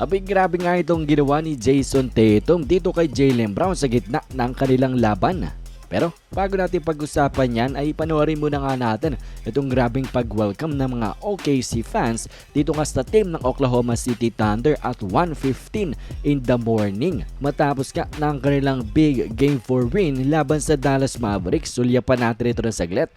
Abay grabe nga itong ginawa ni Jason Tatum dito kay Jalen Brown sa gitna ng kanilang laban. Pero bago natin pag-usapan yan ay panoorin muna nga natin itong grabing pag-welcome ng mga OKC fans dito nga sa team ng Oklahoma City Thunder at 1.15 in the morning. Matapos ka ng kanilang big game for win laban sa Dallas Mavericks, sulya pa natin ito ng saglit.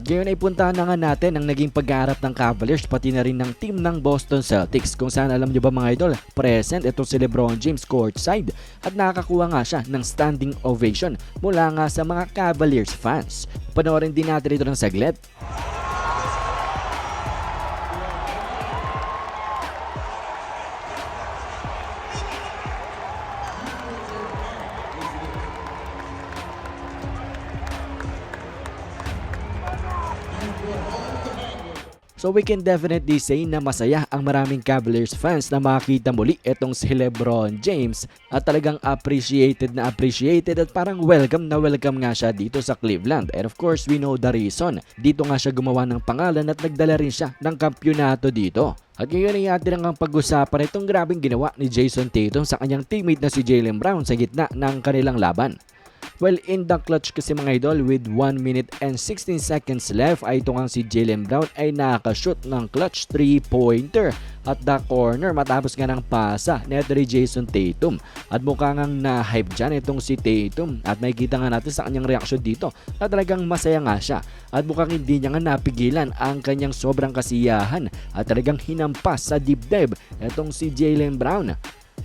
At ngayon ay puntahan na nga natin ang naging pag-aarap ng Cavaliers pati na rin ng team ng Boston Celtics kung saan alam nyo ba mga idol, present itong si Lebron James courtside at nakakakuha nga siya ng standing ovation mula nga sa mga Cavaliers fans. Panoorin din natin ito ng saglit. So we can definitely say na masaya ang maraming Cavaliers fans na makita muli itong si Lebron James at talagang appreciated na appreciated at parang welcome na welcome nga siya dito sa Cleveland. And of course, we know the reason. Dito nga siya gumawa ng pangalan at nagdala rin siya ng kampyonato dito. At ngayon ay atin ang pag-usapan itong grabing ginawa ni Jason Tatum sa kanyang teammate na si Jalen Brown sa gitna ng kanilang laban. Well, in the clutch kasi mga idol, with 1 minute and 16 seconds left, ay itong si Jalen Brown ay nakashoot ng clutch 3-pointer at the corner matapos nga ng pasa ni ni Jason Tatum. At mukha ngang na-hype dyan itong si Tatum at makikita nga natin sa kanyang reaksyon dito na talagang masaya nga siya. At mukhang hindi niya nga napigilan ang kanyang sobrang kasiyahan at talagang hinampas sa deep dive itong si Jalen Brown.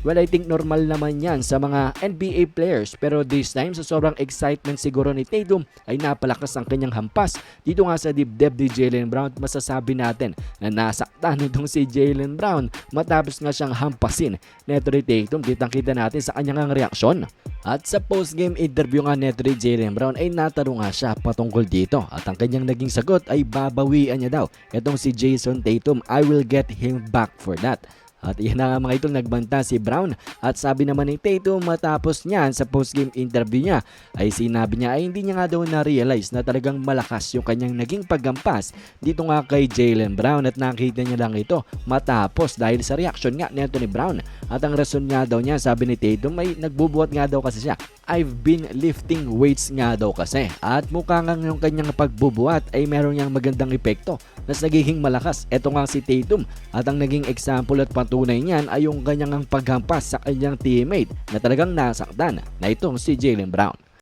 Well, I think normal naman yan sa mga NBA players. Pero this time sa sobrang excitement siguro ni Tatum ay napalakas ang kanyang hampas. Dito nga sa dibdib ni Jalen Brown masasabi natin na nasaktan itong si Jalen Brown matapos nga siyang hampasin. Neto ni Tatum ditang kita natin sa kanyang reaksyon. At sa post-game interview nga neto ni Jalen Brown ay natanong nga siya patungkol dito. At ang kanyang naging sagot ay babawian niya daw itong si Jason Tatum. I will get him back for that. At iyan na nga mga itong nagbanta si Brown at sabi naman ni Tatum matapos niyan sa postgame interview niya ay sinabi niya ay hindi niya nga daw na-realize na talagang malakas yung kanyang naging paggampas dito nga kay Jalen Brown at nakita niya lang ito matapos dahil sa reaction nga ni Anthony Brown. At ang rason nga daw niya sabi ni Tatum ay nagbubuhat nga daw kasi siya I've been lifting weights nga daw kasi. At mukha nga yung kanyang pagbubuhat ay meron niyang magandang epekto na nagiging malakas. Ito nga si Tatum at ang naging example at patunay niyan ay yung kanyang paghampas sa kanyang teammate na talagang nasaktan na itong si Jalen Brown.